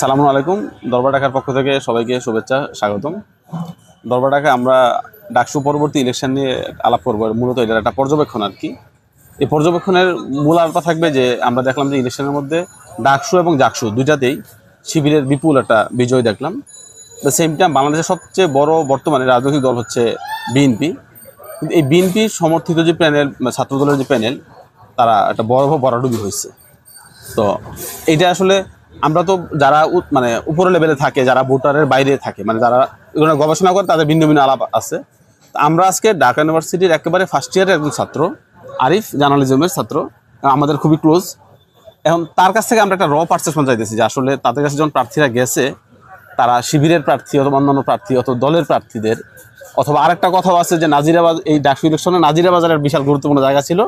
সালামু আলাইকুম। দরবার ঢাকার পক্ষ থেকে সবাইকে শুভেচ্ছা, স্বাগতম। দরবার ঢাকা আমরা ডাকসু পরবর্তী ইলেকশন নিয়ে আলাপ করব মূলত এটার একটা পর্যবেক্ষণ আর কি। এই পর্যবেক্ষণের মূল আলপা থাকবে যে, আমরা দেখলাম যে ইলেকশনের মধ্যে ডাকসু এবং জাকসু দুইটাতেই শিবিরের বিপুল একটা বিজয় দেখলাম। দ্য সেম টাইম বাংলাদেশের সবচেয়ে বড় বর্তমানে রাজনৈতিক দল হচ্ছে বিএনপি কিন্তু এই বিএনপি সমর্থিত যে প্যানেল ছাত্রদলের যে প্যানেল, তারা একটা বড় বড়াডুবি হয়েছে। তো এটা আসলে আমরা তো যারা মানে উপরের লেভেলে থাকে, যারা ভোটারের বাইরে থাকে মানে যারা এগুলো গবেষণা করে তাদের ভিন্ন ভিন্ন আলাপ আছে। আমরা আজকে ঢাকা ইউনিভার্সিটির একেবারে ফার্স্ট ইয়ারের একজন ছাত্র, আরিফ জার্নালিজমের ছাত্র আমাদের খুবই ক্লোজ এখন তার কাছ থেকে আমরা একটা র পারসেপশন চাইতেছি যে আসলে তাদের কাছে যখন প্রার্থীরা গেছে, তারা শিবিরের প্রার্থী অথবা অন্যান্য প্রার্থী অথবা দলের প্রার্থীদের, অথবা আরেকটা কথাও আছে যে নাজিরাবাদ এই ডাকসু ইলেকশনে নাজিরাবাজারের বিশাল গুরুত্বপূর্ণ জায়গা ছিল।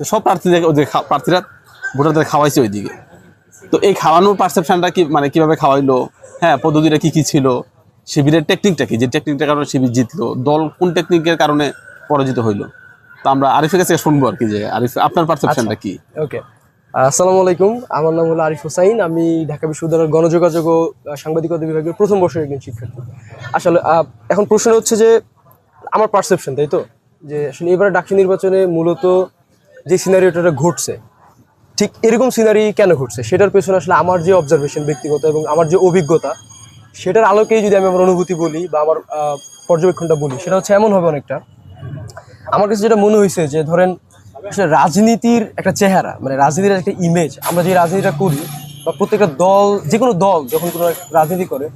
তো সব প্রার্থীদের ওদের প্রার্থীরা ভোটারদের খাওয়াইছে ওইদিকে। তো এই খাওয়ানোর পারসেপশনটা কি মানে কীভাবে খাওয়াইলো? হ্যাঁ পদ্ধতিটা কি কি ছিল? শিবিরের টেকনিকটা কি? যে টেকনিকটার কারণে শিবির জিতলো। দল কোন টেকনিকের কারণে পরাজিত হইল? তো আমরা আরিফের কাছে শুনব আর কি যে আরিফ আপনার পারসেপশনটা কি? ওকে আসসালামু আলাইকুম। আমার নাম হলো আরিফ হোসাইন। আমি ঢাকা বিশ্ববিদ্যালয়ের গণযোগাযোগ ও সাংবাদিকতা বিভাগের প্রথম বর্ষের একজন শিক্ষার্থী। আসলে এখন প্রশ্ন হচ্ছে যে আমার পারসেপশন তাই তো? যে আসলে এবারে ডাকসু নির্বাচনে মূলত যে সিনারিওটা ঘটছে ঠিক এরকম সিনারি কেন ঘটছে? সেটার পেছনে আসলে আমার যে অবজারভেশন ব্যক্তিগত এবং আমার যে অভিজ্ঞতা, সেটার আলোকেই যদি আমি আমার অনুভূতি বলি বা আমার পর্যবেক্ষণটা বলি, সেটা হচ্ছে এমন হবে অনেকটা। আমার কাছে যেটা মনে হয়েছে যে ধরেন, আসলে রাজনীতির একটা চেহারা মানে রাজনীতির একটা ইমেজ আমরা যে রাজনীতিটা করি বা প্রত্যেকটা দল যে কোনো দল যখন কোনো রাজনীতি করে,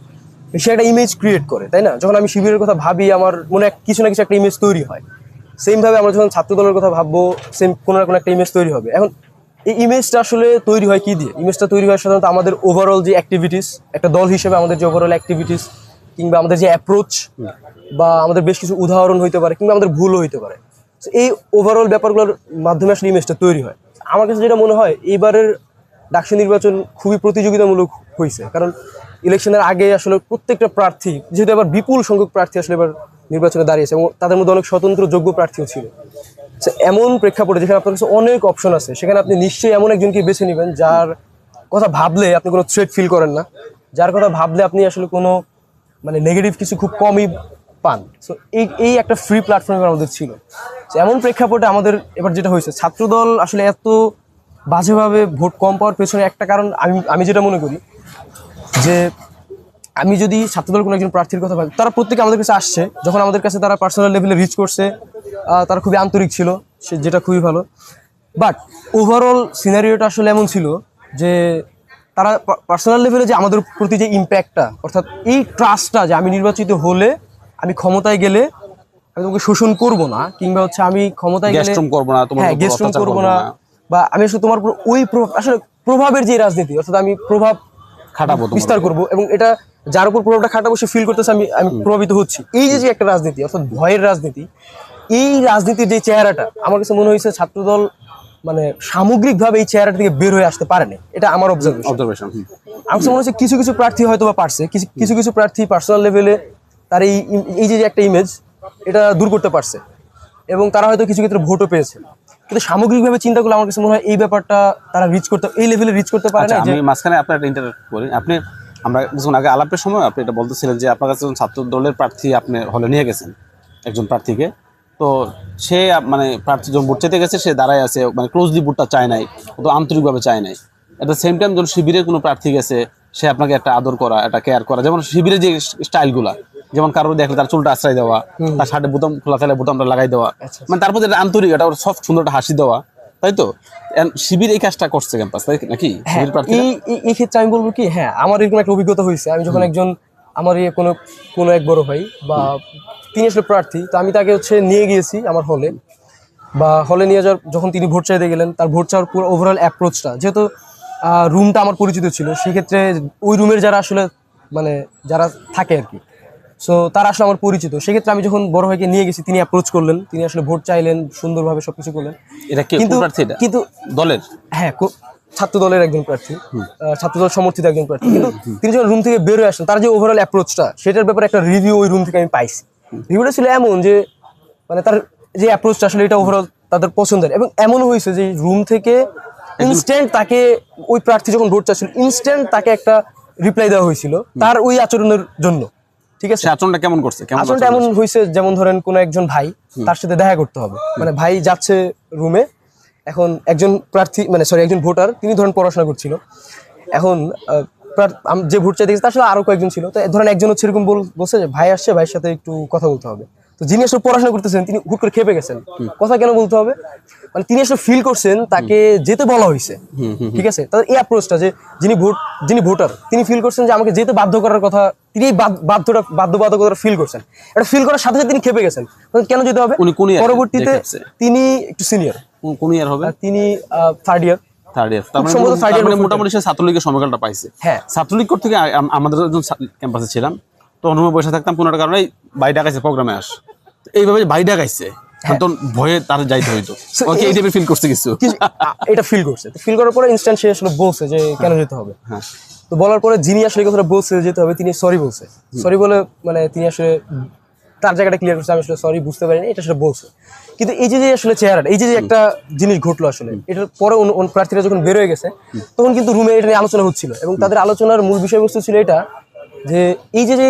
সে একটা ইমেজ ক্রিয়েট করে, তাই না? যখন আমি শিবিরের কথা ভাবি, আমার মনে কিছু না কিছু একটা ইমেজ তৈরি হয়। সেমভাবে আমরা যখন ছাত্র দলের কথা ভাববো সেম কোনো না কোনো একটা ইমেজ তৈরি হবে। এখন এই ইমেজটা আসলে তৈরি হয় কি দিয়ে? ইমেজটা তৈরি হয় সাধারণত আমাদের ওভারঅল যে অ্যাক্টিভিটিস একটা দল হিসেবে আমাদের যে ওভারঅল অ্যাক্টিভিটিস কিংবা আমাদের যে অ্যাপ্রোচ বা আমাদের বেশ কিছু উদাহরণ হইতে পারে, কিংবা আমাদের ভুলও হইতে পারে। এই ওভারঅল ব্যাপারগুলোর মাধ্যমে আসলে ইমেজটা তৈরি হয়। আমার কাছে যেটা মনে হয়, এইবারের ডাকসু নির্বাচন খুবই প্রতিযোগিতামূলক হয়েছে কারণ ইলেকশনের আগে আসলে প্রত্যেকটা প্রার্থী, যেহেতু এবার বিপুল সংখ্যক প্রার্থী আসলে এবার নির্বাচনে দাঁড়িয়েছে, এবং তাদের মধ্যে অনেক স্বতন্ত্র যোগ্য প্রার্থীও ছিল। এমন প্রেক্ষাপটে যেখানে আপনার কাছে অনেক অপশন আছে, সেখানে আপনি নিশ্চয়ই এমন একজনকে বেছে নেবেন যার কথা ভাবলে আপনি কোনো থ্রেট ফিল করেন না, যার কথা ভাবলে আপনি আসলে কোনো মানে নেগেটিভ কিছু খুব কমই পান। সো এই এই একটা ফ্রি প্ল্যাটফর্ম আমাদের ছিল। এমন প্রেক্ষাপটে আমাদের এবার যেটা হয়েছে, ছাত্রদল আসলে এত বাজেভাবে ভোট কম পাওয়ার পেছনে একটা কারণ আমি আমি যেটা মনে করি যে আমি যদি ছাত্রদল কোনো একজন প্রার্থীর কথা ভাবি তারা প্রত্যেকে আমাদের কাছে আসছে। যখন আমাদের কাছে তারা পার্সোনাল লেভেলে রিচ করছে তারা খুবই আন্তরিক ছিল সে যেটা খুবই ভালো। বাট ওভারঅল সিনারিওটা আসলে এমন ছিল যে তারা পার্সোনাল লেভেলে যে আমাদের প্রতি যে ইম্প্যাক্টটা অর্থাৎ এই ট্রাস্টটা যে আমি নির্বাচিত হলে আমি ক্ষমতায় গেলে আমি তোমাকে শোষণ করব না কিংবা হচ্ছে আমি ক্ষমতায় গেলে করব না হ্যাঁ উপর গেস্ট্রুম করব না। বা আমি আসলে তোমার ওই প্রভাব আসলে প্রভাবের যে রাজনীতি অর্থাৎ আমি প্রভাব খাটাবো বিস্তার করব এবং এটা যার উপর প্রভাবটা খাটাবো সে ফিল করতেছে আমি আমি প্রভাবিত হচ্ছি। এই যে যে একটা রাজনীতি অর্থাৎ ভয়ের রাজনীতি এই রাজনীতির যে চেহারাটা আমার কাছে মনে হয়েছে ছাত্রদল মানে সামগ্রিকভাবে এই চেহারাটা থেকে বের হয়ে আসতে পারেনি। এটা আমার অবজারভেশন আমার মনে হচ্ছে কিছু কিছু প্রার্থী হয়তো বা পারছে কিছু কিছু প্রার্থী পার্সোনাল লেভেলে তার এই এই যে একটা ইমেজ এটা দূর করতে পারছে। এবং তারা হয়তো কিছু ক্ষেত্রে ভোটও পেয়েছে। কিন্তু সামগ্রিকভাবে চিন্তা করলে আমার কাছে মনে হয় এই ব্যাপারটা তারা রিচ করতে এই লেভেলে রিচ করতে পারে আচ্ছা না আমি মাঝখানে আপনার ইন্টারভিউ করি। আপনি আমরা কিছুক্ষণ আগে আলাপের সময় আপনি এটা বলতেছিলেন যে আপনার কাছে ছাত্র দলের প্রার্থী আপনি হলে নিয়ে গেছেন একজন প্রার্থীকে। তো সে মানে প্রার্থী যখন ভোট চাইতে গেছে সে দাঁড়ায় আছে মানে ক্লোজলি ভোটটা চায় নাই অত আন্তরিকভাবে চায় নাই। এট দ্য সেম টাইম যখন শিবিরের কোনো প্রার্থী গেছে সে আপনাকে একটা আদর করা একটা কেয়ার করা। যেমন শিবিরের যে স্টাইলগুলা যেমন কারোর দেখলে তার চুলটা আশ্রয় দেওয়া তার শার্টে বোতাম খোলা থাকলে বোতামটা লাগাই দেওয়া। মানে তারপর একটা আন্তরিক একটা সফট সুন্দর একটা হাসি দেওয়া। তাই তো শিবির এই কাজটা করছে ক্যাম্পাস তাই নাকি? হ্যাঁ এই ক্ষেত্রে আমি বলব কি হ্যাঁ আমার এরকম একটা অভিজ্ঞতা হয়েছে। আমি যখন একজন আমার ইয়ে কোনো কোনো এক বড় ভাই বা তিনি আসলে প্রার্থী তো আমি তাকে হচ্ছে নিয়ে গিয়েছি আমার হলে। বা হলে নিয়ে যাওয়ার যখন তিনি ভোট চাইতে গেলেন তার ভোট চাওয়ার পুরো ওভারঅল অ্যাপ্রোচটা যেহেতু রুমটা আমার পরিচিত ছিল সেক্ষেত্রে ওই রুমের যারা আসলে মানে যারা থাকে আর কি সো তারা আসলে আমার পরিচিত। সেক্ষেত্রে আমি যখন বড় ভাইকে নিয়ে গেছি তিনি অ্যাপ্রোচ করলেন। তিনি আসলে ভোট চাইলেন সুন্দরভাবে সবকিছু করলেন। এটা কিন্তু কিন্তু দলের? হ্যাঁ ছাত্র দলের একজন প্রার্থী। ছাত্র দল সমর্থিত একজন প্রার্থী। কিন্তু তিনি যখন রুম থেকে বের হয়ে আসেন তার যে ওভারঅল অ্যাপ্রোচটা সেটার ব্যাপারে একটা রিভিউ ওই রুম থেকে আমি পাইছি। রিভিউটা ছিল এমন যে মানে তার যে অ্যাপ্রোচটা আসলে এটা ওভারঅল তাদের পছন্দের। এবং এমনও হয়েছে যে রুম থেকে ইনস্ট্যান্ট তাকে ওই প্রার্থী যখন ভোট চাচ্ছিল ইনস্ট্যান্ট তাকে একটা রিপ্লাই দেওয়া হয়েছিল তার ওই আচরণের জন্য। ঠিক আছে? আচরণটা কেমন করছে? কেমন আচরণটা এমন হয়েছে যেমন ধরেন কোনো একজন ভাই তার সাথে দেখা করতে হবে। মানে ভাই যাচ্ছে রুমে এখন একজন প্রার্থী মানে সরি একজন ভোটার তিনি ধরেন পড়াশোনা করছিল। এখন যে ভোট চাইতে গেছে তার সাথে আরও কয়েকজন ছিল। তো ধরেন একজন হচ্ছে এরকম বল- বলছে যে ভাই আসছে ভাইয়ের সাথে একটু কথা বলতে হবে। তো যিনি আসলে পড়াশোনা করতেছেন তিনি হুট করে খেপে গেছেন। কথা কেন বলতে হবে? মানে তিনি আসলে ফিল করছেন তাকে যেতে বলা হয়েছে ঠিক আছে? তাদের এই অ্যাপ্রোচটা যে যিনি ভোট যিনি ভোটার তিনি ফিল করছেন যে আমাকে যেতে বাধ্য করার কথা তিনি এই বাধ্যটা বাধ্যবাধকতা ফিল করছেন। এটা ফিল করার সাথে সাথে তিনি খেপে গেছেন। কেন যেতে হবে? পরবর্তীতে তিনি একটু সিনিয়র কোন- ইয়ার হবে? তিনি থার্ড ইয়ার মানে মানে বা fourth মোটামুটি সে ছাত্রলীগের সময়কালটা পাইছে। হ্যাঁ। ছাত্রলীগ আমাদের ক্যাম্পাসে ছিলাম। তো অনুভব বসে থাকতাম কোনো একটা কারণে ভাই ডাকাইছে প্রোগ্রামে আস। এইভাবে ভাই ডাকাইছে তখন ভয়ে তার যাইতে হইতো। ওকে এই এই- টাইপের ফিল করছে কিছু। কিছু- এটা ফিল করছে। ফিল করার পরে ইনস্ট্যান্ট সে আসলে বলছে যে কেন যেতে হবে? হ্যাঁ। তো বলার পরে যিনি আসলে কথাটা বলছে যেতে হবে তিনি সরি বলছে। সরি বলে মানে তিনি আসলে তার জায়গাটা ক্লিয়ার করছে আমি আসলে সরি বুঝতে পারিনি এটা আসলে বলছে। কিন্তু এই যে যে আসলে চেহারাটা এই যে যে একটা জিনিস ঘটলো আসলে এটার পরে প্রার্থীরা যখন বেরোয় গেছে তখন কিন্তু রুমে এটা নিয়ে আলোচনা হচ্ছিল এবং তাদের আলোচনার মূল বিষয়বস্তু ছিল এটা যে এই যে যে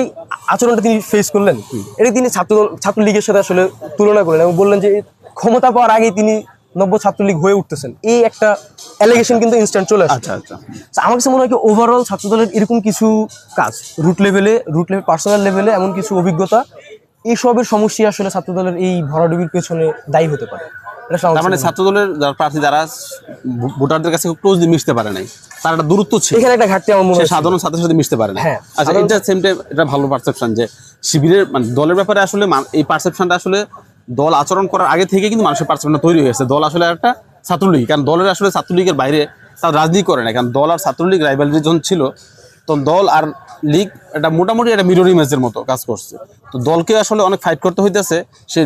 আচরণটা তিনি ফেস করলেন এটা তিনি ছাত্র ছাত্রলীগের সাথে আসলে তুলনা করলেন এবং বললেন যে ক্ষমতা পাওয়ার আগেই তিনি নব্য ছাত্রলীগ হয়ে উঠতেছেন। এই একটা অ্যালিগেশন কিন্তু ইনস্ট্যান্ট চলে আসে। আচ্ছা আচ্ছা। আমার কাছে মনে হয় কি ওভারঅল ছাত্রদলের এরকম কিছু কাজ রুট লেভেলে রুট লেভেল পার্সোনাল লেভেলে এমন কিছু অভিজ্ঞতা এইসবের সমস্যা আসলে ছাত্রদলের এই ভরাডুবির পেছনে দায়ী হতে পারে। তার মানে ছাত্রদলের প্রার্থী যারা ভোটারদের কাছে ক্লোজলি মিশতে পারে নাই তার একটা দূরত্ব ছিল। এখানে একটা ঘাটতি আমার মনে হয় সাধারণ ছাত্রের সাথে মিশতে পারে না হ্যাঁ, আচ্ছা এটা সেম টাইম এটা ভালো পারসেপশন যে শিবিরের মানে দলের ব্যাপারে আসলে এই পারসেপশনটা আসলে দল আচরণ করার আগে থেকে কিন্তু মানুষের পারসেপশনটা তৈরি হয়েছে। দল আসলে একটা ছাত্রলীগ কারণ দলের আসলে ছাত্রলীগের বাইরে তার রাজনীতি করে না কারণ দল আর ছাত্রলীগ রাইভালরি যখন ছিল তখন দল আর লীগ এটা মোটামুটি একটা মিরর ইমেজের মতো কাজ করছে। তো দলকে আসলে অনেক ফাইট করতে হইতেছে সে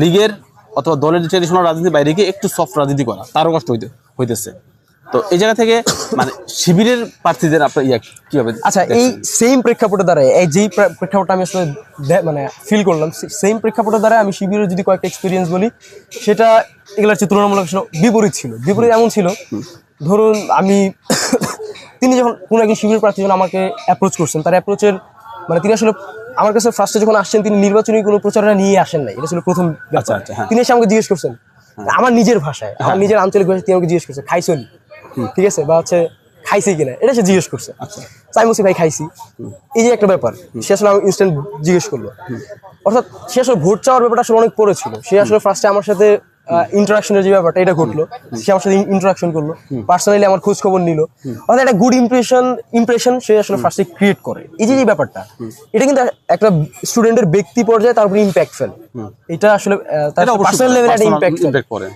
লীগের অথবা দলের ট্রেডিশনাল রাজনীতির বাইরে গিয়ে একটু সফট রাজনীতি করা তারও কষ্ট হইতে হইতেছে। তো এই জায়গা থেকে মানে শিবিরের প্রার্থীদের আপনার ইয়া কি হবে? আচ্ছা এই সেম প্রেক্ষাপটে দ্বারা এই যেই প্রে- প্রেক্ষাপটটা আমি আসলে মানে ফিল করলাম সেম প্রেক্ষাপটে দ্বারা আমি শিবিরের যদি কয়েকটা এক্সপিরিয়েন্স বলি সেটা এগুলোর হচ্ছে তুলনামূলক বিপরীত ছিল। বিপরীত এমন ছিল ধরুন আমি তিনি যখন কোনো একজন শিবিরের প্রার্থী যখন আমাকে অ্যাপ্রোচ করছেন তার অ্যাপ্রোচের মানে তিনি আসলে আমার কাছে ফার্স্টে যখন আসছেন তিনি নির্বাচনী কোনো প্রচারণা নিয়ে আসেন নাই। এটা ছিল প্রথম আচ্ছা, আচ্ছা, হ্যাঁ। তিনি এসে আমাকে জিজ্ঞেস করছেন আমার নিজের ভাষায় আমার নিজের আঞ্চলিক ভাষায় তিনি আমাকে জিজ্ঞেস করছে খাইছনি? ঠিক আছে? বা হচ্ছে খাইছি কিনা? এটা সে জিজ্ঞেস করছে। আচ্ছা। তাই বলছি ভাই খাইছি। এই যে একটা ব্যাপার সে আসলে আমি ইনস্ট্যান্ট জিজ্ঞেস করল। অর্থাৎ সে আসলে ভোট চাওয়ার ব্যাপারটা আসলে অনেক পড়েছিল সে আসলে ফার্স্টে আমার সাথে ইন্টারাকশনের যে ব্যাপারটা এটা ঘটলো। সে আমার সাথে ইন্টারাকশন করল। পার্সোনালি আমার খোঁজ খবর নিল অর্থাৎ একটা গুড ইমপ্রেশন ইমপ্রেশন সে আসলে ফার্স্টে ক্রিয়েট করে। এই যে যে ব্যাপারটা এটা কিন্তু একটা স্টুডেন্টের ব্যক্তি পর্যায়ে তার উপরে ইম্প্যাক্ট ফেল। এটা আসলে তার পার্সোনাল লেভেলে একটা ইম্প্যাক্ট পড়ে।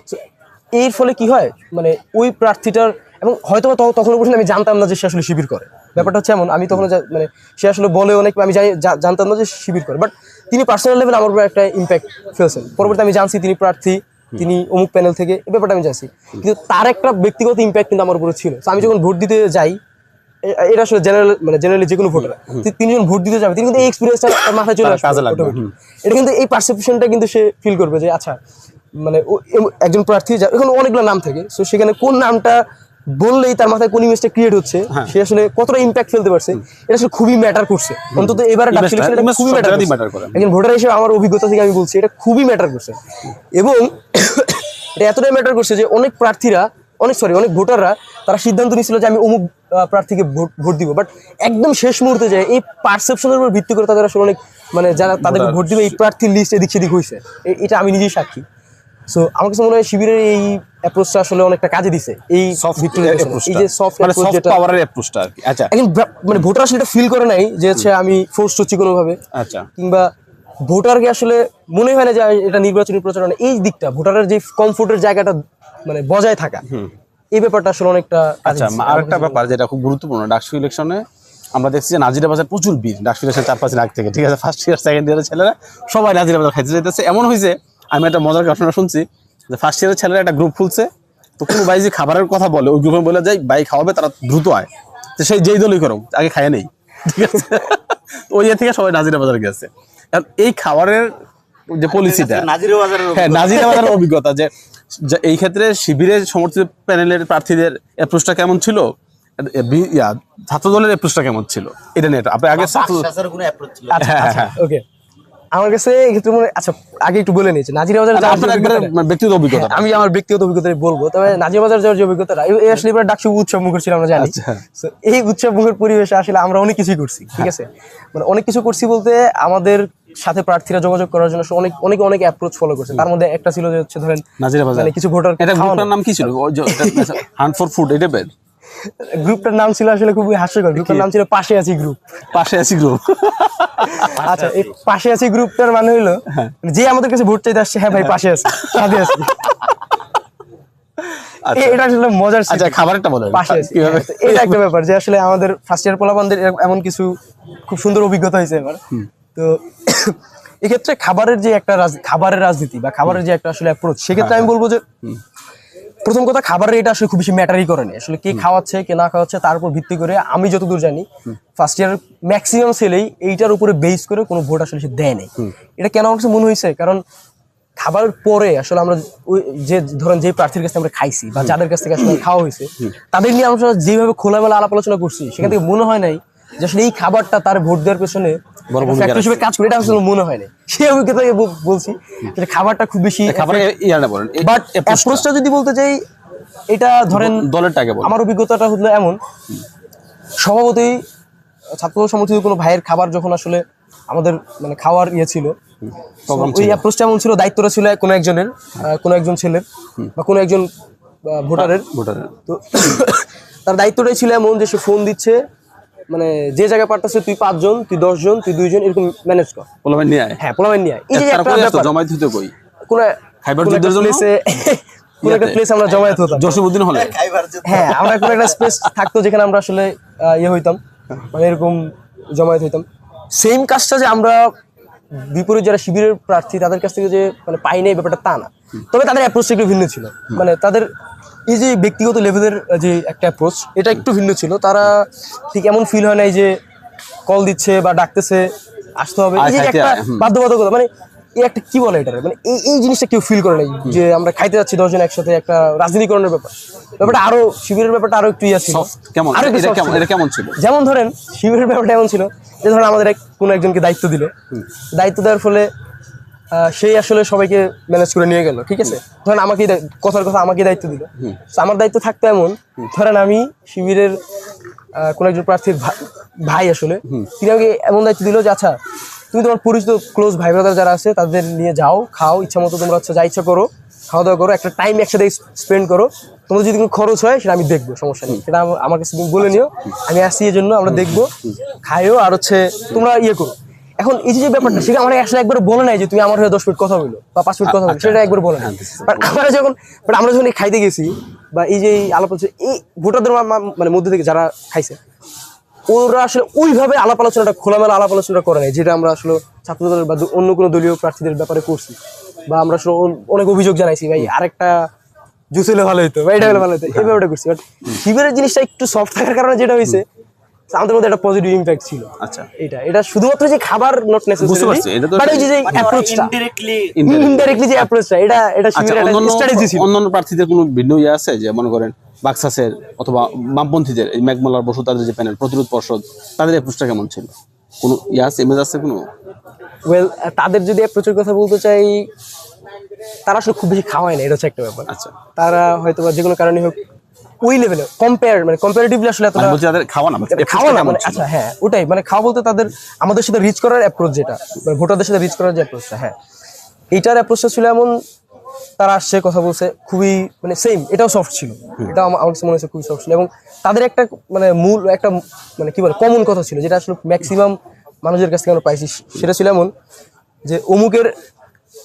এর ফলে কি হয় মানে ওই প্রার্থীটার এবং হয়তো বা তখন- তখন পর্যন্ত আমি জানতাম না যে সে আসলে শিবির করে। ব্যাপারটা হচ্ছে এমন আমি তখন মানে সে আসলে বলে অনেক আমি জানি জানতাম না যে শিবির করে। বাট তিনি পার্সোনাল লেভেল আমার উপর একটা ইম্প্যাক্ট ফেলছেন। পরবর্তী আমি জানছি তিনি প্রার্থী তিনি অমুক প্যানেল থেকে এ ব্যাপারটা আমি জানছি। কিন্তু তার একটা ব্যক্তিগত ইম্প্যাক্ট কিন্তু আমার উপরে ছিল। আমি যখন ভোট দিতে যাই এটা আসলে জেনারেল মানে জেনারেলি যে কোনো ভোটার তিনি যখন ভোট দিতে যাবে তিনি কিন্তু এই এক্সপিরিয়েন্সটা মাথায় চলে তার আসবে। এটা কিন্তু এই পারসেপশনটা কিন্তু সে ফিল করবে যে আচ্ছা মানে একজন প্রার্থী যা- এখানে অনেকগুলো নাম থাকে। সো সেখানে কোন নামটা বললেই তার মাথায় কোন ইমেজটা ক্রিয়েট হচ্ছে হ্যাঁ। সে আসলে কতটা ইম্প্যাক্ট ফেলতে পারছে এটা আসলে খুবই ম্যাটার করছে। অন্তত এবারে ডাক সিলেকশন খুবই ম্যাটার করে। একজন ভোটার হিসেবে আমার অভিজ্ঞতা থেকে আমি বলছি এটা খুবই ম্যাটার করছে। এবং এটা এতটাই ম্যাটার করছে যে অনেক প্রার্থীরা অনেক সরি অনেক ভোটাররা তারা সিদ্ধান্ত নিয়েছিল যে আমি অমুক প্রার্থীকে ভোট ভোট দিব। বাট একদম শেষ মুহূর্তে যায় এই পারসেপশনের উপর ভিত্তি করে তাদের আসলে অনেক মানে যারা তাদেরকে ভোট দিবে এই প্রার্থীর লিস্ট এদিক সেদিক হয়েছে এটা আমি নিজেই সাক্ষী। সো আমার কাছে মনে হয় শিবিরের এই অ্যাপ্রোচটা আসলে অনেকটা কাজে দিছে। এই সফট এই যে সফট মানে সফট পাওয়ারের অ্যাপ্রোচটা আর কি। আচ্ছা। মানে ভোটার আসলে ফিল করে নাই যে হচ্ছে আমি ফোর্স হচ্ছি কোনোভাবে। আচ্ছা। কিংবা ভোটারকে আসলে মনে হয় না যে এটা নির্বাচনী প্রচারণা। এই দিকটা ভোটারের যে কমফোর্টের জায়গাটা মানে বজায় থাকা। এই ব্যাপারটা আসলে অনেকটা আচ্ছা। আরেকটা ব্যাপার যেটা খুব গুরুত্বপূর্ণ ডাকসু ইলেকশনে আমরা দেখছি যে নাজিরা বাজার প্রচুর ভিড়। ডাকসু ইলেকশন চার পাঁচ দিন আগ থেকে ঠিক আছে? ফার্স্ট ইয়ার সেকেন্ড ইয়ারের ছেলেরা সবাই নাজিরা বাজার খাইতে যেতেছে এমন হয়েছে আমি একটা মজার ঘটনা শুনছি যে ফার্স্ট ইয়ারের ছেলেরা একটা গ্রুপ খুলছে তো কোনো ভাই যে খাবারের কথা বলে ওই গ্রুপে বলে যায় ভাই খাওয়াবে তারা দ্রুত আয়। তো সেই যেই দলই করো আগে খায় নেই। ঠিক আছে? তো ওই ইয়ে থেকে সবাই নাজিরা বাজার গেছে। কারণ এই খাবারের যে পলিসিটা হ্যাঁ নাজিরা বাজারের অভিজ্ঞতা যে এই ক্ষেত্রে শিবিরের সমর্থিত প্যানেলের প্রার্থীদের অ্যাপ্রোচটা কেমন ছিল? ছাত্র দলের অ্যাপ্রোচটা কেমন ছিল? এটা নিয়ে আপনি আগে ছাত্র বাকশাসের কোনো অ্যাপ্রোচ ছিল আচ্ছা হ্যাঁ, আচ্ছা হ্যাঁ। ওকে। আমার কাছে এক্ষেত্রে মনে আচ্ছা আগে একটু বলে নিয়েছি নাজিরা বাজার আচ্ছা, ব্যক্তিগত অভিজ্ঞতা হ্যাঁ, আমি আমার ব্যক্তিগত অভিজ্ঞতা বলব। তবে নাজিরা বাজার যাওয়ার যে অভিজ্ঞতাটা এই- আসলে এবার ডাকসু উৎসব মুখর ছিল আমরা জানি। আচ্ছা। এই উৎসব মুখর পরিবেশে আসলে আমরা অনেক কিছুই করছি ঠিক আছে? মানে অনেক কিছু করছি বলতে আমাদের সাথে প্রার্থীরা যোগাযোগ করার জন্য অনেক অনেক অনেক অ্যাপ্রোচ ফলো করছে। তার মধ্যে একটা ছিল যে হচ্ছে ধরেন নাজিরা বাজার। মানে কিছু ভোটার এটা নাম কি ছিল? হান্ট ফর ফুড এটা বের। গ্রুপটার নাম ছিল আসলে খুবই হাস্যকর। গ্রুপটার নাম ছিল পাশে আছি গ্রুপ পাশে আছি গ্রুপ আচ্ছা এই পাশে আছি গ্রুপটার মানে হলো যে আমাদের কাছে ভোট চাইতে আসছে হ্যাঁ ভাই পাশে আছি সাথে আছি। আচ্ছা। এটা আসলে মজার আচ্ছা খাবারটা বলেন। পাশে হ্যাঁ, এটা একটা ব্যাপার যে আসলে আমাদের ফার্স্ট ইয়ার পোলাপানদের এমন কিছু খুব সুন্দর অভিজ্ঞতা হয়েছে এবার। তো এক্ষেত্রে খাবারের যে একটা খাবারের রাজনীতি বা খাবারের যে একটা আসলে অ্যাপ্রোচ সেক্ষেত্রে আমি বলব যে প্রথম কথা খাবারের এটা আসলে খুব বেশি ম্যাটারই করে না। আসলে কে খাওয়াচ্ছে কে না খাওয়াচ্ছে তার উপর ভিত্তি করে আমি যতদূর জানি ফার্স্ট ইয়ার ম্যাক্সিমাম ছেলেই এইটার উপরে বেস করে কোনো ভোট আসলে সে দেয় নাই। এটা কেন আমার মনে হয়েছে? কারণ খাবার পরে আসলে আমরা ওই যে ধরেন যে প্রার্থীর কাছে আমরা খাইছি বা যাদের কাছ থেকে আসলে খাওয়া হয়েছে তাদের নিয়ে আমরা যেভাবে খোলামেলা আলাপ আলোচনা করছি সেখান থেকে মনে হয় নাই যে আসলে এই খাবারটা তার ভোট দেওয়ার পেছনে বড় ভূমিকা হিসেবে কাজ করে এটা আসলে মনে হয় না সেই অভিজ্ঞতা বলছি যে খাবারটা খুব বেশি বলেন বাট অ্যাপ্রোচটা যদি বলতে চাই এটা ধরেন আমার অভিজ্ঞতাটা হলো এমন স্বভাবতই ছাত্র সমর্থিত কোনো ভাইয়ের খাবার যখন আসলে আমাদের মানে খাওয়ার ইয়ে ছিল ওই অ্যাপ্রোচটা এমন ছিল দায়িত্বটা ছিল কোনো একজনের কোনো একজন ছেলের বা কোনো একজন ভোটারের। ভোটারের। তো তার দায়িত্বটাই ছিল এমন যে সে ফোন দিচ্ছে মানে যে জায়গায় পাঠাচ্ছে তুই পাঁচজন তুই দশজন তুই দুইজন এরকম ম্যানেজ কর। বলবেন নিয়ে আয়। হ্যাঁ পোলামেন নিয়ে আয়। এই যে একটা জমায়েত হইতে কই? কোনো খাইবার যুদ্ধের জন্য? place-এ একটা প্লেস আমরা জমায়েত হতাম। জসিমউদ্দিন হলে? খাইবার জন্য হ্যাঁ আমরা কোনো একটা স্পেস থাকতো যেখানে আমরা আসলে ইয়ে হইতাম। মানে এরকম জমায়েত হইতাম। সেম কাজটা যে আমরা বিপরীত যারা শিবিরের প্রার্থী তাদের কাছ থেকে যে মানে পাই নাই ব্যাপারটা তা না। তবে তাদের অ্যাপ্রোচটা একটু ভিন্ন ছিল। মানে তাদের এই যে ব্যক্তিগত লেভেলের যে একটা অ্যাপ্রোচ এটা একটু ভিন্ন ছিল। তারা ঠিক এমন ফিল হয় নাই যে কল দিচ্ছে বা ডাকতেছে আসতে হবে। এই যে একটা বাধ্যবাধকতা মানে এই একটা কি বলে এটা মানে এই এই জিনিসটা কেউ ফিল করে নাই যে আমরা খাইতে যাচ্ছি দশজন একসাথে একটা রাজনীতিকরণের ব্যাপার। ব্যাপারটা আরও শিবিরের ব্যাপারটা আরও একটু ইয়া ছিল। কেমন? আরও এটা কেমন ছিল। এটা কেমন ছিল? যেমন ধরেন শিবিরের ব্যাপারটা এমন ছিল যে ধরেন আমাদের এক কোনো একজনকে দায়িত্ব দিল। দায়িত্ব দেওয়ার ফলে সেই আসলে সবাইকে ম্যানেজ করে নিয়ে গেল ঠিক আছে? ধরেন আমাকে কথার কথা আমাকে দায়িত্ব দিল। আমার দায়িত্ব থাকতো এমন ধরেন আমি শিবিরের কোনো একজন প্রার্থীর ভাই আসলে তিনি আমাকে এমন দায়িত্ব দিল যে আচ্ছা তুমি তোমার পরিচিত ক্লোজ ভাই ব্রাদার যারা আছে তাদের নিয়ে যাও খাও ইচ্ছা মতো তোমরা হচ্ছে যা ইচ্ছা করো খাওয়া দাওয়া করো একটা টাইম একসাথে স্পেন্ড করো। তোমাদের যদি কোনো খরচ হয় সেটা আমি দেখব সমস্যা নেই। সেটা আমা- আমার কাছে তুমি বলে নিও আমি আসছি এই জন্য আমরা দেখব খাইও আর হচ্ছে তোমরা ইয়ে করো। এখন এই যে ব্যাপারটা সেটা আমার আসলে একবার বলে নাই যে তুমি আমার হয়ে দশ মিনিট কথা বলো বা পাঁচ মিনিট কথা বলো সেটা একবার বলে নাই। বাট আমরা যখন বাট আমরা যখন এই খাইতে গেছি বা এই যে আলাপ আলোচনা এই ভোটারদের মানে মধ্যে থেকে যারা খাইছে ওরা আসলে ওইভাবে আলাপ আলোচনাটা খোলামেলা আলাপ আলোচনাটা করে নাই যেটা আমরা আসলে ছাত্রদলের বা অন্য কোনো দলীয় প্রার্থীদের ব্যাপারে করছি। বা আমরা আসলে অনেক অভিযোগ জানাইছি ভাই আরেকটা জুস হলে ভালো হতো বা এটা হলে ভালো হতো এই ব্যাপারটা করছি। বাট শিবিরের জিনিসটা একটু সফট থাকার কারণে যেটা হয়েছে আমাদের মধ্যে একটা পজিটিভ ইম্প্যাক্ট ছিল। আচ্ছা। এটা এটা শুধুমাত্র যে খাবার নট নেসেসারি বাট ওই যে যে অ্যাপ্রোচটা ইনডিরেক্টলি ইনডাইরেক্টলি যে অ্যাপ্রোচটা এটা এটা আচ্ছা শিবিরের একটা স্ট্র্যাটেজি ছিল। অন্যান্য প্রার্থীদের কোনো ভিন্ন ইয়ে আছে? যে মনে করেন বাক্সাসের অথবা বামপন্থীদের এই বসু তাদের যে প্যানেল প্রতিরোধ পর্ষদ তাদের অ্যাপ্রোচটা কেমন ছিল? কোনো ইয়ে আছে ইমেজ আছে কোনো? ওয়েল তাদের যদি অ্যাপ্রোচের কথা বলতে চাই তারা আসলে খুব বেশি খাওয়ায় না এটা হচ্ছে একটা ব্যাপার। আচ্ছা। তারা হয়তো বা যে কোনো কারণে হোক ওই লেভেলে কম্পেয়ার মানে কম্পারেটিভলি আসলে এতটা বলছি তাদের খাওয়া না approach খাওয়া না মানে আচ্ছা হ্যাঁ ওটাই মানে খাওয়া বলতে তাদের আমাদের সাথে রিচ করার অ্যাপ্রোচ যেটা মানে ভোটারদের সাথে রিচ করার যে অ্যাপ্রোচটা হ্যাঁ। এইটার অ্যাপ্রোচটা ছিল এমন তারা আসছে কথা বলছে খুবই মানে সেম এটাও সফট ছিল। এটাও আমার আমার কাছে মনে হচ্ছে খুবই সফট ছিল। এবং তাদের একটা মানে মূল একটা মানে কি বলে কমন কথা ছিল যেটা আসলে ম্যাক্সিমাম মানুষের কাছ থেকে আমরা পাইছি সেটা ছিল এমন যে অমুকের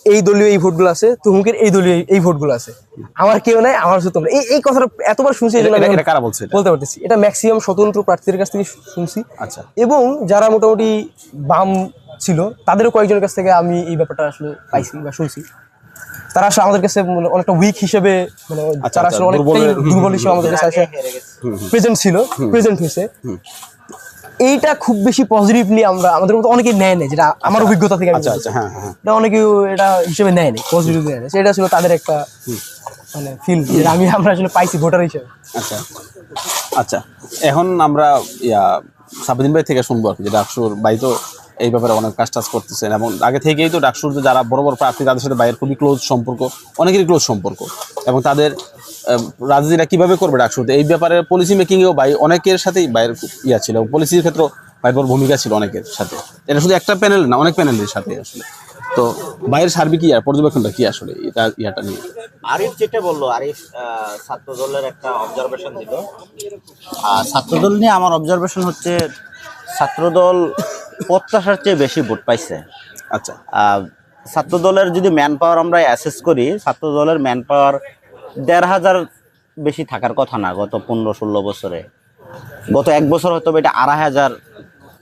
এই দলীয় এই ভোটগুলো আছে তমুকের এই দলীয় এই- ভোটগুলো আছে। আমার কেউ নাই আমার হচ্ছে তোমরা। এই এই কথাটা এতবার শুনছি কারা বলছে বলতে পারতেছি। এটা ম্যাক্সিমাম স্বতন্ত্র প্রার্থীদের কাছ থেকে শুনছি। আচ্ছা। এবং যারা মোটামুটি বাম ছিল তাদেরও কয়েকজনের কাছ থেকে আমি এই ব্যাপারটা আসলে পাইছি বা শুনছি। তারা আসলে আমাদের কাছে মানে অনেকটা উইক হিসেবে মানে আচ্ছা, তারা আচ্ছা, আসলে অনেকটাই হুম, দুর্বল হিসেবে আমাদের কাছে আসে। প্রেজেন্ট ছিল প্রেজেন্ট হয়েছে। এইটা খুব বেশি পজিটিভলি আমরা আমাদের মতো অনেকে নেয় নেই যেটা আমার অভিজ্ঞতা থেকে আচ্ছা আচ্ছা হ্যাঁ হ্যাঁ। এটা অনেকে এটা হিসেবে নেয় নেই পজিটিভ নেয় সেটা ছিল তাদের একটা মানে ফিল যেটা আমি আমরা আসলে পাইছি ভোটার হিসেবে। আচ্ছা আচ্ছা। এখন আমরা ইয়া সাবিদিন ভাই থেকে শুনব আর কি যে ডাকসুর ভাই তো এই ব্যাপারে অনেক কাজ টাজ করতেছেন এবং আগে থেকেই তো ডাকসুর যে যারা বড় বড় প্রার্থী তাদের সাথে বাইরের খুবই ক্লোজ সম্পর্ক অনেকেরই ক্লোজ সম্পর্ক। এবং তাদের আহ, রাজনীতিটা কীভাবে করবে ডাকসুতে? এই ব্যাপারে পলিসি মেকিংয়েও ভাই অনেকের সাথেই বাইরের ইয়া ছিল পলিসির ক্ষেত্রে বাইরের বড় ভূমিকা ছিল অনেকের সাথে। এটা শুধু একটা প্যানেল না অনেক প্যানেলের সাথে আসলে। তো বাইরের সার্বিক ইয়ার পর্যবেক্ষণটা কি আসলে এটা ইয়াটা নিয়ে? আরিফ যেটা বলল আরিফ আহ, ছাত্রদলের একটা অবজারভেশন দিল। আর ছাত্রদল নিয়ে আমার অবজারভেশন হচ্ছে ছাত্রদল প্রত্যাশার চেয়ে বেশি ভোট পাইছে। আচ্ছা। আহ, ছাত্রদলের যদি ম্যান পাওয়ার আমরা অ্যাসেস করি ছাত্রদলের ম্যান পাওয়ার দেড় হাজার বেশি থাকার কথা না গত পনেরো ষোলো বছরে। গত এক বছর হয়তো বা এটা আড়াই হাজার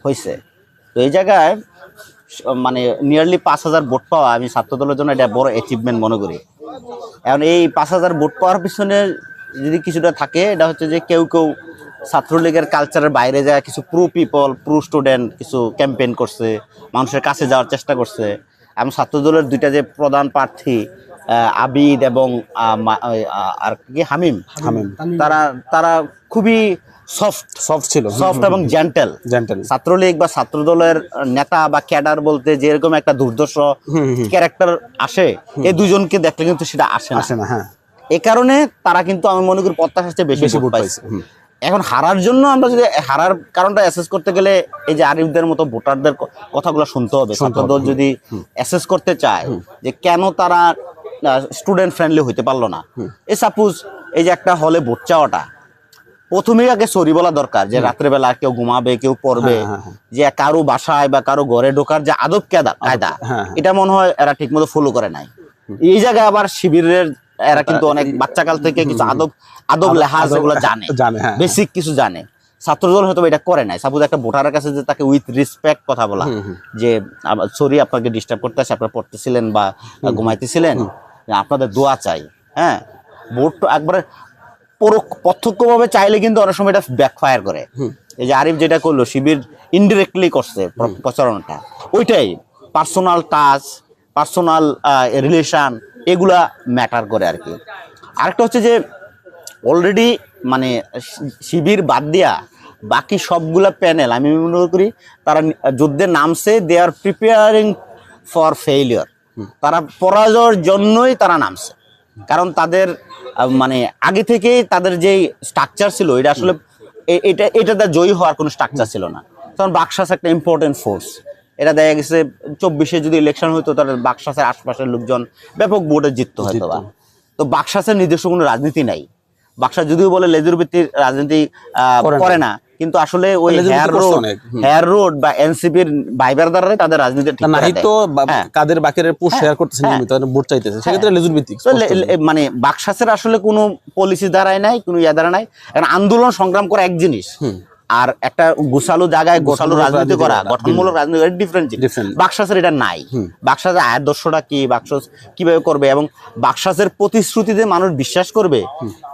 হয়েছে তো এই জায়গায় মানে নিয়ারলি পাঁচ হাজার ভোট পাওয়া আমি ছাত্রদলের জন্য এটা বড় অ্যাচিভমেন্ট মনে করি। এখন এই পাঁচ হাজার ভোট পাওয়ার পিছনে যদি কিছুটা থাকে এটা হচ্ছে যে কেউ কেউ ছাত্রলীগের কালচারের বাইরে যায় কিছু প্রো পিপল প্রো স্টুডেন্ট কিছু ক্যাম্পেইন করছে মানুষের কাছে যাওয়ার চেষ্টা করছে। এবং ছাত্রদলের দুইটা যে প্রধান প্রার্থী আবিদ এবং আর কি হামিম। হামিম। তারা তারা খুবই সফট সফট ছিল। সফট এবং জেন্টেল জেন্টেল ছাত্রলীগ বা ছাত্রদলের নেতা বা ক্যাডার বলতে যেরকম একটা দুর্দশ ক্যারেক্টার আসে এই দুজনকে দেখলে কিন্তু সেটা আসে না। আসে না হ্যাঁ। এ কারণে তারা কিন্তু আমি মনে করি প্রত্যাশার চেয়ে বেশি বেশি ভোট পাইছে। এখন হারার জন্য আমরা যদি হারার কারণটা অ্যাসেস করতে গেলে এই যে আরিফদের মতো ভোটারদের কথাগুলো শুনতে হবে। ছাত্রদল যদি অ্যাসেস করতে চায় যে কেন তারা স্টুডেন্ট ফ্রেন্ডলি হইতে পারল না। এই সাপোজ এই যে একটা হলে ভোট চাওয়াটা প্রথমেই আগে সরি বলা দরকার যে রাত্রেবেলা কেউ ঘুমাবে কেউ পড়বে হ্যাঁ, হ্যাঁ, যে কারও বাসায় বা কারও ঘরে ঢোকার যে আদব কায়দা কায়দা হ্যাঁ, এটা মনে হয় এরা ঠিকমতো ফলো করে নাই। এই জায়গায় আবার শিবিরের এরা কিন্তু অনেক বাচ্চাকাল থেকে কিছু আদব আদব লেহাজ এগুলো জানে। হ্যাঁ। বেসিক কিছু জানে। ছাত্রদল হয়তো এটা করে নাই। সাপোজ একটা ভোটারের কাছে যে তাকে উইথ রেসপেক্ট কথা বলা যে সরি আপনাকে ডিস্টার্ব করতে আসে আপনারা পড়তেছিলেন বা ঘুমাইতেছিলেন আপনাদের দোয়া চাই হ্যাঁ? ভোট তো একবারে প্রত্যক্ষভাবে চাইলে কিন্তু অনেক সময় এটা ব্যাকফায়ার করে। এই যে আরিফ যেটা করল শিবির ইনডিরেক্টলি করছে প্র- প্রচারণাটা। ওইটাই পার্সোনাল টাচ পার্সোনাল রিলেশন এগুলা ম্যাটার করে আর কি। আরেকটা হচ্ছে যে অলরেডি মানে শিবির বাদ দিয়া বাকি সবগুলা প্যানেল আমি মনে করি তারা যুদ্ধে নামছে they are preparing for failure তারা পরাজয়ের জন্যই তারা নামছে। কারণ তাদের মানে আগে থেকেই তাদের যেই স্ট্রাকচার ছিল, এটা আসলে এটা, এটাতে জয়ী হওয়ার কোনো স্ট্রাকচার ছিল না। কারণ বাক্সাস একটা ইম্পর্টেন্ট ফোর্স এটা দেখা গেছে চব্বিশে যদি ইলেকশন হতো তাহলে বাক্সাসের আশপাশের লোকজন ব্যাপক ভোটে জিততো হয়তো বা। তো বাক্সাসের নিজস্ব কোনো রাজনীতি নাই। বাক্সা যদিও বলে লেজুর ভিত্তির রাজনীতি করে না। কিন্তু আসলে ওই হেয়ার রোড হেয়ার রোড বা এনসিপির ভাইবার দ্বারাই তাদের রাজনীতি ঠিক তো হ্যাঁ। কাদের বাকের পোস্ট শেয়ার করতেছে হ্যাঁ। নিয়মিত ভোট চাইতেছে। সেক্ষেত্রে লেজুর ভিত্তিক মানে বাকশাসের আসলে কোনো পলিসি দাঁড়ায় নাই কোনো ইয়া দাঁড়ায় নাই। এখন আন্দোলন সংগ্রাম করা এক জিনিস। আর একটা গোসালো জায়গায় গোসালো রাজনীতি করা গঠনমূলক রাজনীতি করা ডিফারেন্ট বাক্সাসের বাকশাসের এটা নাই। বাকশাসের আয়াদর্শটা কি বাকশাস কীভাবে করবে এবং বাকশাসের প্রতিশ্রুতিতে মানুষ বিশ্বাস করবে?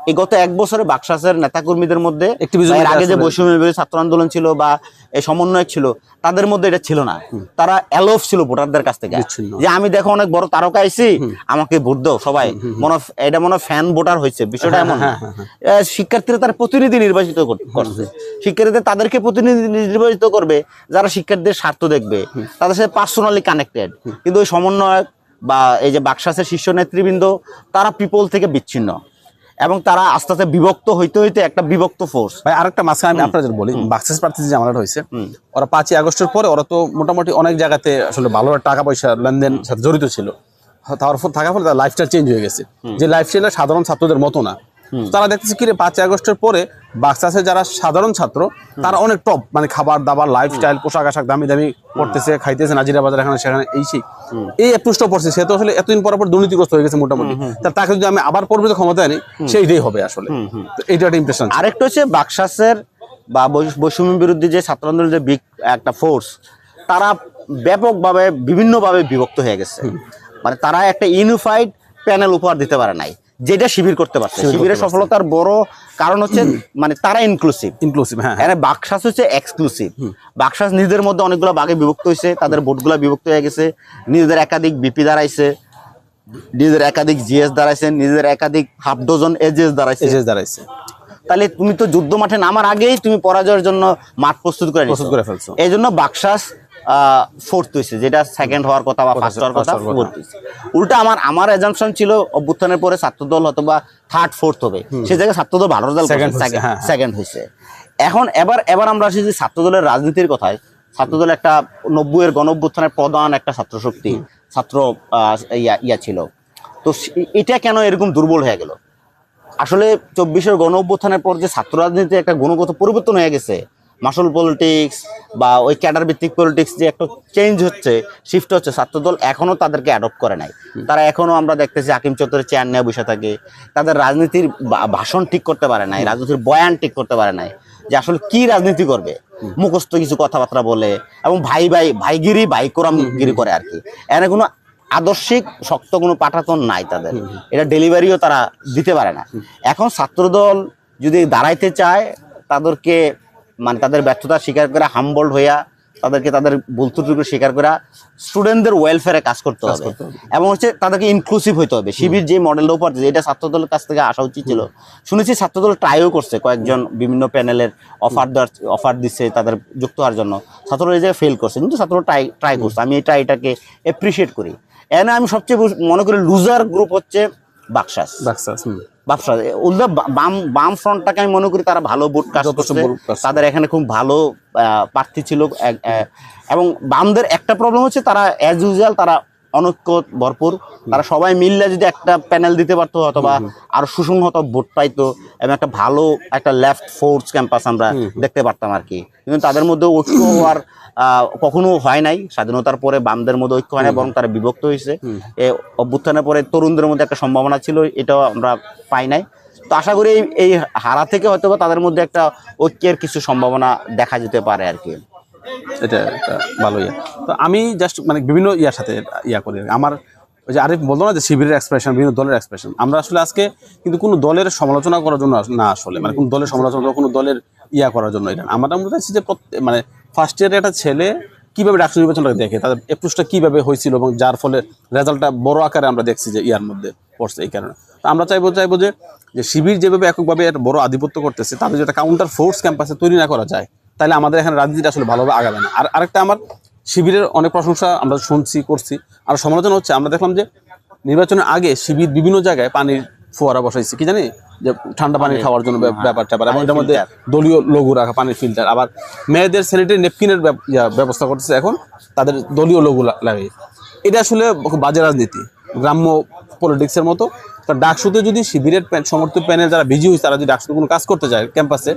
এই গত এক বছরে বাক্সাসের নেতাকর্মীদের মধ্যে আগে যে বৈষম্য ছাত্র আন্দোলন ছিল বা এই সমন্বয় ছিল তাদের মধ্যে এটা ছিল না। তারা অ্যালোফ ছিল ভোটারদের কাছ থেকে। যে আমি দেখো অনেক বড় তারকা আইছি আমাকে ভোট দাও সবাই। মনে এটা মনে ফ্যান ভোটার হয়েছে বিষয়টা এমন। শিক্ষার্থীরা তার প্রতিনিধি নির্বাচিত করছে। শিক্ষার্থীদের তাদেরকে প্রতিনিধি নির্বাচিত করবে যারা শিক্ষার্থীদের স্বার্থ দেখবে। তাদের সাথে পার্সোনালি কানেক্টেড কিন্তু ওই সমন্বয়ক বা এই যে বাক্সাসের শীর্ষ নেতৃবৃন্দ তারা পিপল থেকে বিচ্ছিন্ন। এবং তারা আস্তে আস্তে বিভক্ত হইতে হইতে একটা বিভক্ত ফোর্স ভাই আরেকটা মাঝখানে আমি আপনাদের বলি বাক্সেস প্রার্থী যে ঝামেলাটা হয়েছে ওরা পাঁচই আগস্টের পরে ওরা তো মোটামুটি অনেক জায়গাতে আসলে ভালো টাকা পয়সা লেনদেন সাথে জড়িত ছিল। তার ফলে থাকার ফলে তার লাইফস্টাইল চেঞ্জ হয়ে গেছে। যে লাইফস্টাইলটা সাধারণ ছাত্রদের মতো না। তারা দেখতেছে কি রে পাঁচই আগস্টের পরে বাক্সাসে যারা সাধারণ ছাত্র তারা অনেক টপ মানে খাবার দাবার লাইফস্টাইল পোশাক আশাক দামি দামি করতেছে খাইতেছে নাজিরা বাজার এখানে সেখানে এই সেই। এই অ্যাপ্রোচটা পড়ছে সে তো আসলে এতদিন পর পর দুর্নীতিগ্রস্ত হয়ে গেছে মোটামুটি। তা তাকে যদি আমি আবার পরবর্তী ক্ষমতা আনি সেইটাই হবে আসলে। এইটা একটা ইমপ্রেশন আরেকটা হচ্ছে বাক্সাসের বা বৈ- বৈষম্য বিরুদ্ধে যে ছাত্র আন্দোলনের যে বিগ একটা ফোর্স তারা ব্যাপকভাবে বিভিন্নভাবে বিভক্ত হয়ে গেছে। মানে তারা একটা ইউনিফাইড প্যানেল উপহার দিতে পারে নাই। যেটা শিবির করতে পারছে। শিবির শিবিরের সফলতার বড় কারণ হচ্ছে মানে তারা ইনক্লুসিভ ইনক্লুসিভ হ্যাঁ হ্যাঁ। বাকশাস হচ্ছে এক্সক্লুসিভ বাকশাস নিজেদের মধ্যে অনেকগুলো বাগে বিভক্ত হয়েছে তাদের ভোটগুলো বিভক্ত হয়ে গেছে। নিজেদের একাধিক বিপি দাঁড়াইছে নিজের একাধিক জিএস দাঁড়াইছে নিজের একাধিক হাফ ডজন এজেস দাঁড়াইছে। এজেস দাঁড়াইছে। তাহলে তুমি তো যুদ্ধ মাঠে নামার আগেই তুমি পরাজয়ের জন্য মাঠ প্রস্তুত করে প্রস্তুত করে ফেলছো। এই জন্য বাক্সাস ফোর্থ হয়েছে যেটা সেকেন্ড হওয়ার কথা বা ফার্স্ট হওয়ার কথা ফোর্থ হয়েছে উল্টা আমার আমার এজাম্পশন ছিল অভ্যুত্থানের পরে ছাত্রদল অথবা থার্ড ফোর্থ হবে। সেই জায়গায় ছাত্রদল ভালো রেজাল্ট Second হয়েছে, হ্যাঁ, হ্যাঁ। সেকেন্ড হয়েছে এখন এবার এবার আমরা আসি যে ছাত্রদলের রাজনীতির কথায়। ছাত্রদল একটা নব্বই এর গণ অভ্যুত্থানের প্রধান একটা ছাত্র শক্তি ছাত্র ইয়া ইয়া ছিল। তো এটা কেন এরকম দুর্বল হয়ে গেল? আসলে চব্বিশের গণ অভ্যুত্থানের পর যে ছাত্র রাজনীতি একটা গুণগত পরিবর্তন হয়ে গেছে মাসল পলিটিক্স বা ওই ক্যাডার ভিত্তিক পলিটিক্স যে একটা চেঞ্জ হচ্ছে শিফট হচ্ছে ছাত্রদল এখনও তাদেরকে অ্যাডপ্ট করে নাই। তারা এখনও আমরা দেখতেছি হাকিম চত্বরে চেয়ার নিয়ে বসে থাকে। তাদের রাজনীতির ভাষণ ঠিক করতে পারে নাই রাজনীতির বয়ান ঠিক করতে পারে নাই যে আসলে কি রাজনীতি করবে। মুখস্থ কিছু কথাবার্তা বলে এবং ভাই ভাই ভাইগিরি ভাইকোরামগিরি করে আর কি। এর কোনো আদর্শিক শক্ত কোনো পাঠাতন নাই তাদের। এটা ডেলিভারিও তারা দিতে পারে না। এখন ছাত্রদল যদি দাঁড়াইতে চায় তাদেরকে মানে তাদের ব্যর্থতা স্বীকার করে হাম্বল্ড হইয়া তাদেরকে তাদের ভুলত্রুটিগুলো স্বীকার করে স্টুডেন্টদের ওয়েলফেয়ারে কাজ করতে হবে। এবং হচ্ছে তাদেরকে ইনক্লুসিভ হইতে হবে। শিবির যে মডেলটা উপর এটা ছাত্রদলের কাছ থেকে আসা উচিত ছিল। শুনেছি ছাত্রদল ট্রাইও করছে কয়েকজন বিভিন্ন প্যানেলের অফার দেওয়ার অফার দিচ্ছে তাদের যুক্ত হওয়ার জন্য। ছাত্ররা এই জায়গায় ফেল করছে কিন্তু ছাত্ররা ট্রাই ট্রাই করছে। আমি এই ট্রাইটাকে অ্যাপ্রিসিয়েট করি। এনে আমি সবচেয়ে মনে করি লুজার গ্রুপ হচ্ছে বাক্সাস। বাক্সাস। ব্যবসা। উল্টা বাম বাম ফ্রন্টটাকে আমি মনে করি তারা ভালো ভোট কাজ করছে। তাদের এখানে খুব ভালো প্রার্থী ছিল। এবং বামদের একটা প্রবলেম হচ্ছে তারা অ্যাজ ইউজুয়াল তারা অনৈক্য ভরপুর। তারা সবাই মিললে যদি একটা প্যানেল দিতে পারতো অথবা আরও সুসংহত ভোট পাইতো এবং একটা ভালো একটা লেফট ফোর্স ক্যাম্পাস আমরা দেখতে পারতাম আর কি। কিন্তু তাদের মধ্যে ঐক্য হওয়ার কখনো হয় নাই। স্বাধীনতার পরে বামদের মধ্যে ঐক্য হয় না বরং তারা বিভক্ত হয়েছে। অভ্যুত্থানের পরে তরুণদের মধ্যে একটা সম্ভাবনা ছিল এটাও আমরা পাই নাই। তো আশা করি এই- হারা থেকে হয়তো তাদের মধ্যে একটা ঐক্যের কিছু সম্ভাবনা দেখা যেতে পারে আর কি। এটা ভালো ইয়া। তো আমি জাস্ট মানে বিভিন্ন ইয়ার সাথে ইয়া করি আমার ওই যে আরিফ বলতো না যে শিবিরের এক্সপ্রেশন বিভিন্ন দলের এক্সপ্রেশন আমরা আসলে আজকে কিন্তু কোনো দলের সমালোচনা করার জন্য না আসলে। মানে কোনো দলের সমালোচনা কোনো দলের ইয়া করার জন্য এটা আমরা মনে চাইছি যে প্রত্যেক- মানে ফার্স্ট ইয়ারে একটা ছেলে কীভাবে ডাক্তার নির্বাচনটা দেখে? তাদের এপ্রোচটা কীভাবে হয়েছিল এবং যার ফলে রেজাল্টটা বড় আকারে আমরা দেখছি যে ইয়ার মধ্যে পড়ছে এই কারণে। আমরা চাইব চাইব যে যে শিবির যেভাবে এককভাবে একটা বড় আধিপত্য করতেছে তাদের যেটা কাউন্টার ফোর্স ক্যাম্পাসে তৈরি না করা যায়, তাহলে আমাদের এখানে রাজনীতিটা আসলে ভালোভাবে আগাবে না। আর আরেকটা আমার শিবিরের অনেক প্রশংসা আমরা শুনছি, করছি। আর সমালোচনা হচ্ছে, আমরা দেখলাম যে নির্বাচনের আগে শিবির বিভিন্ন জায়গায় পানির ফোয়ারা বসাইছে কি জানি? যে ঠান্ডা পানি খাওয়ার জন্য ব্যাপার ট্যাপার এবং এটার মধ্যে দলীয় লঘু রাখা পানির ফিল্টার আবার মেয়েদের স্যানিটারি নেপকিনের ব্যবস্থা করতেছে এখন তাদের দলীয় লঘু লাগে। এটা আসলে খুব বাজে রাজনীতি। গ্রাম্য পলিটিক্সের মতো। তা ডাকসুতে যদি শিবিরের প্যান- সমর্থিত প্যানেল যারা বিজি হয়েছে তারা যদি ডাকসুতে কোনো কাজ করতে চায় ক্যাম্পাসে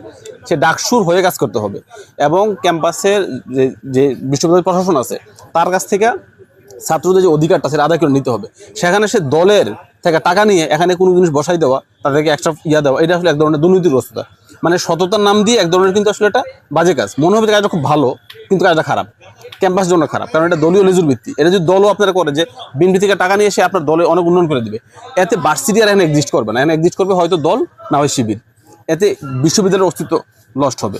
সে ডাকসুর হয়ে কাজ করতে হবে। এবং ক্যাম্পাসের যে যে বিশ্ববিদ্যালয় প্রশাসন আছে তার কাছ থেকে ছাত্রদের যে অধিকারটা সেটা আদায় করে নিতে হবে। সেখানে সে দলের থেকে, টাকা নিয়ে এখানে কোনো জিনিস বসাই দেওয়া, তাদেরকে এক্সট্রা ইয়া দেওয়া, এটা আসলে এক ধরনের দুর্নীতির দুর্নীতিগ্রস্ততা মানে সততার নাম দিয়ে এক ধরনের কিন্তু আসলে এটা বাজে কাজ। মনে হবে কাজটা খুব ভালো, কিন্তু কাজটা খারাপ। ক্যাম্পাস জন্য খারাপ, কারণ এটা দলীয় লেজুর ভিত্তি। এটা যদি দলও আপনারা করে যে বিএনপি থেকে টাকা নিয়ে এসে আপনার দলে অনেক উন্নয়ন করে দিবে, এতে ভার্সিটি আর এখানে এক্সিস্ট করবে না। এখানে এক্সিস্ট করবে হয়তো দল, না হয় শিবির। এতে বিশ্ববিদ্যালয়ের অস্তিত্ব লস্ট হবে।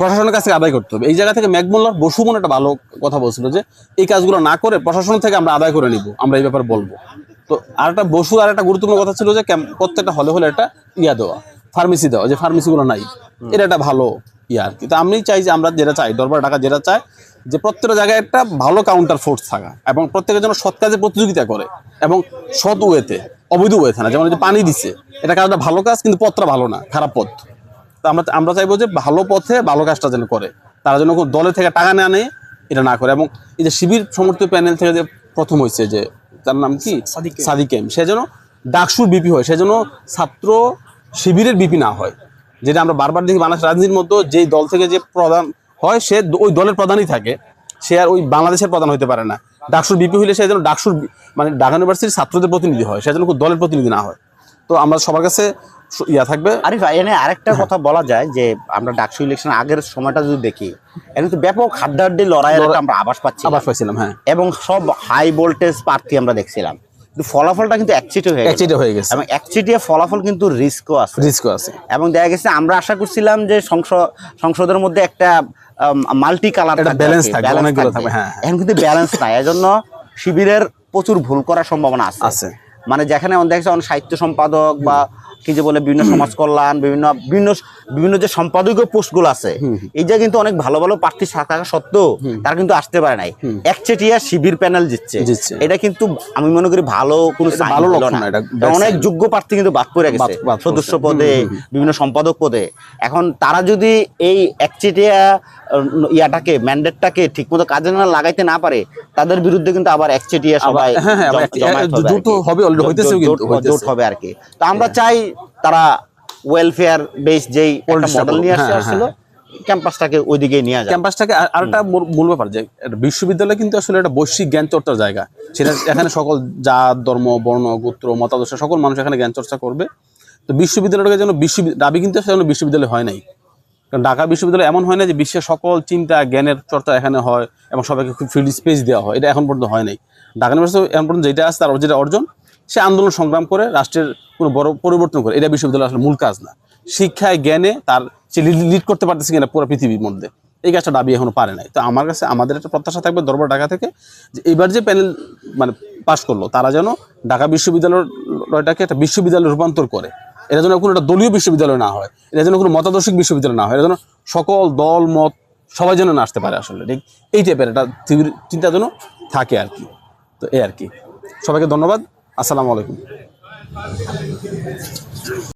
প্রশাসনের কাছ আদায় করতে হবে। এই জায়গা থেকে ম্যাকমোল্লার বসু মনে একটা ভালো কথা বলছিল যে, এই কাজগুলো না করে প্রশাসন থেকে আমরা আদায় করে নিব। আমরা এই ব্যাপারে বলব। তো আর একটা বসু আর একটা গুরুত্বপূর্ণ কথা ছিল যে প্রত্যেকটা হলে হলে একটা ইয়া দেওয়া ফার্মেসি দেওয়া যে ফার্মেসিগুলো নাই। এটা একটা ভালো ইয়া আর কি। তো আমি চাই যে আমরা যেটা চাই দরবার টাকা যেটা চাই যে প্রত্যেকটা জায়গায় একটা ভালো কাউন্টার ফোর্স থাকা এবং প্রত্যেকের জন্য সৎ কাজে প্রতিযোগিতা করে এবং সৎ ওয়েতে অবৈধ ওয়েতে না যেমন যে পানি দিচ্ছে এটা কাজটা ভালো কাজ কিন্তু পথটা ভালো না খারাপ পথ। তো আমরা আমরা চাইব যে ভালো পথে ভালো কাজটা যেন করে তারা যেন দলের থেকে টাকা না নেয় এটা না করে এবং এই যে শিবির সমর্থিত প্যানেল থেকে যে প্রথম হয়েছে যে তার নাম কি? সাদিক এম। সাদিক সে যেন ডাকসুর বিপি হয় সে যেন ছাত্র শিবিরের বিপি না হয় যেটা আমরা বারবার দেখি বাংলাদেশ রাজনীতির মধ্যে যেই দল থেকে যে প্রধান হয় সে ওই দলের প্রধানই থাকে সে আর ওই বাংলাদেশের প্রধান হতে পারে না। ডাকসুর বিপি হলে সে যেন ডাকসুর মানে ঢাকা ইউনিভার্সিটির ছাত্রদের প্রতিনিধি হয় সে যেন কোনো দলের প্রতিনিধি না হয়। তো আমরা সবার কাছে ইয়া থাকবে? আরিফ এনে আরেকটা কথা বলা যায় যে আমরা ডাকসু ইলেকশন আগের সময়টা যদি দেখি এখানে তো ব্যাপক হাড্ডাহাড্ডি লড়াইয়ের আমরা আভাস পাচ্ছি আবার পাইছিলাম হ্যাঁ। এবং সব হাই ভোল্টেজ প্রার্থী আমরা দেখছিলাম। কিন্তু ফলাফলটা কিন্তু একচিটে হয়ে গেছে। একচিটে হয়ে গেছে। এবং একচিটিয়া ফলাফল কিন্তু রিস্কও আছে। রিস্কও আছে। এবং দেখা গেছে আমরা আশা করছিলাম যে সংসদ সংসদের মধ্যে একটা মাল্টি কালার একটা balance থাকবে, অনেকগুলো থাকবে, হ্যাঁ, হ্যাঁ। এখন কিন্তু ব্যালেন্স নাই এজন্য শিবিরের প্রচুর ভুল করার সম্ভাবনা আছে। আছে। মানে যেখানে আমাদের দেখছে অনেক সাহিত্য সম্পাদক বা কি যে বলে বিভিন্ন সমাজ কল্যাণ বিভিন্ন বিভিন্ন বিভিন্ন যে সম্পাদকীয় পোস্টগুলো আছে এই যে কিন্তু অনেক ভালো ভালো প্রার্থী থাকা সত্ত্বেও তারা কিন্তু আসতে পারে নাই। একচেটিয়া শিবির প্যানেল জিতছে। এটা কিন্তু আমি মনে করি ভালো কোনো ভালো লক্ষণ না। অনেক যোগ্য প্রার্থী কিন্তু বাদ পড়ে গেছে। সদস্য পদে বিভিন্ন সম্পাদক পদে। এখন তারা যদি এই একচেটিয়া ইয়াটাকে ম্যান্ডেটটাকে ঠিকমতো কাজে না লাগাইতে না পারে তাদের বিরুদ্ধে কিন্তু আবার একচেটিয়া সবাই হ্যাঁ, হ্যাঁ, একটি- জোট। হবে, হইতেছেও জোট- কিন্তু, জোট- হবে আর কি। তো আমরা চাই তারা ওয়েলফেয়ার বেস যেই মডেল নিয়ে আসছে হ্যাঁ, আসছিল ক্যাম্পাসটাকে ওইদিকে নিয়ে যায় ক্যাম্পাসটাকে আর- আরেকটা মূল- ব্যাপার যে বিশ্ববিদ্যালয় কিন্তু আসলে একটা বৈশ্বিক জ্ঞান চর্চার জায়গা। সেটা এখানে সকল জাত ধর্ম বর্ণ গোত্র মতাদর্শ সকল মানুষ এখানে জ্ঞান চর্চা করবে। তো বিশ্ববিদ্যালয়টাকে যেন বিশ্ব দাবি কিন্তু আসলে বিশ্ববিদ্যালয় হয় নাই। ঢাকা বিশ্ববিদ্যালয় এমন হয় না যে বিশ্বের সকল চিন্তা, জ্ঞানের চর্চা এখানে হয় এবং সবাইকে খুব ফ্রি স্পেস দেওয়া হয়। এটা এখন পর্যন্ত হয় নাই। ঢাকা ইউনিভার্সিটি এখন পর্যন্ত যেটা আছে তার যেটা অর্জন, সে আন্দোলন সংগ্রাম করে রাষ্ট্রের কোনো বড় পরিবর্তন করে। এটা বিশ্ববিদ্যালয় আসলে মূল কাজ না। শিক্ষায়, জ্ঞানে তার সে লিড করতে পারতেছে কিনা পুরো পৃথিবীর মধ্যে, এই কাজটা দাবি এখনও পারে নাই। তো আমার কাছে, আমাদের একটা প্রত্যাশা থাকবে দরবার ঢাকা থেকে যে এবার যে প্যানেল মানে পাশ করল, তারা যেন ঢাকা বিশ্ববিদ্যালয়টাকে একটা বিশ্ববিদ্যালয়ে রূপান্তর করে। এটা যেন কোনো একটা দলীয় বিশ্ববিদ্যালয় না হয় এটা যেন কোনো মতাদর্শিক বিশ্ববিদ্যালয় না হয় এটা যেন সকল দল, মত সবাই যেন না আসতে পারে আসলে, ঠিক? এই টাইপের একটা চিন্তা যেন থাকে আর কি। তো এই আর কি। সবাইকে ধন্যবাদ। আসসালামু আলাইকুম।